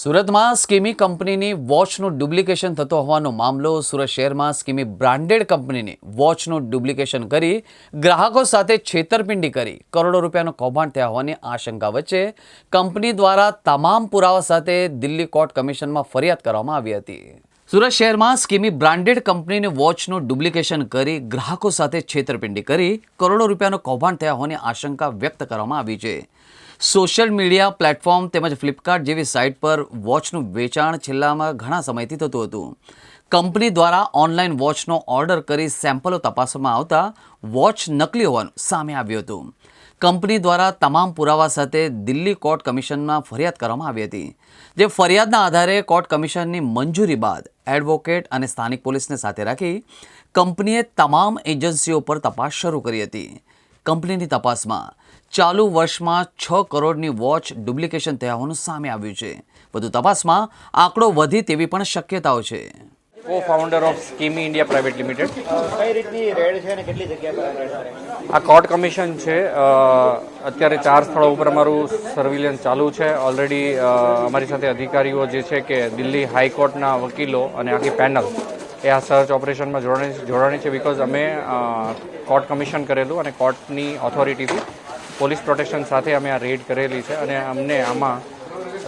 સુરતમાં સ્કીમી કંપનીની વોચનું ડુપ્લિકેશન થતો હોવાનો મામલો સુરત શહેરમાં સ્કીમી બ્રાન્ડેડ કંપનીની વોચનું ડુપ્લિકેશન કરી ગ્રાહકો સાથે છેતરપિંડી કરી કરોડો રૂપિયાનું કૌભાંડ થયા હોવાની આશંકા વચ્ચે કંપની દ્વારા તમામ પુરાવા સાથે દિલ્હી કોર્ટ કમિશનમાં ફરિયાદ કરવામાં આવી હતી. સુરત શહેરમાં સ્કીમી બ્રાન્ડેડ કંપનીની વોચનું ડુપ્લિકેશન કરી ગ્રાહકો સાથે છેતરપિંડી કરી કરોડો રૂપિયાનો કૌભાંડ થયા હોવાની આશંકા વ્યક્ત કરવામાં આવી છે. સોશિયલ મીડિયા પ્લેટફોર્મ તેમજ ફ્લિપકાર્ટ જેવી સાઇટ પર વોચનું વેચાણ છેલ્લામાં ઘણા સમયથી થતું હતું. કંપની દ્વારા ઓનલાઈન વોચનો ઓર્ડર કરી સેમ્પલો તપાસવામાં આવતા વોચ નકલી હોવાનું સામે આવ્યું હતું. કંપની દ્વારા તમામ પુરાવા સાથે દિલ્હી કોર્ટ કમિશનમાં ફરિયાદ કરવામાં આવી હતી. જે ફરિયાદના આધારે કોર્ટ કમિશનની મંજૂરી બાદ એડવોકેટ અને સ્થાનિક પોલીસને સાથે રાખી કંપનીએ તમામ એજન્સીઓ પર તપાસ શરૂ કરી હતી. કંપનીની તપાસમાં ચાલુ વર્ષમાં છ કરોડની વોચ ડુપ્લિકેશન થયા હોવાનું સામે આવ્યું છે. વધુ તપાસમાં આંકડો વધી તેવી પણ શક્યતાઓ છે. કો ફાઉન્ડર ઓફ સ્કીમી ઇન્ડિયા પ્રાઇવેટ લિમિટેડ કઈ રીતની રેડ છે અને કેટલી જગ્યા પર આ કોર્ટ કમિશન છે. અત્યારે ચાર સ્થળો ઉપર અમારું સર્વિલન્સ ચાલુ છે. ઓલરેડી અમારી સાથે અધિકારીઓ જે છે કે દિલ્હી હાઈકોર્ટના વકીલો અને આખી પેનલ એ આ સર્ચ ઓપરેશનમાં જોડાણી જોડાણી છે બિકોઝ અમે કોર્ટ કમિશન કરેલું અને કોર્ટની ઓથોરિટીથી પોલીસ પ્રોટેક્શન સાથે અમે આ રેડ કરેલી છે અને અમને આમાં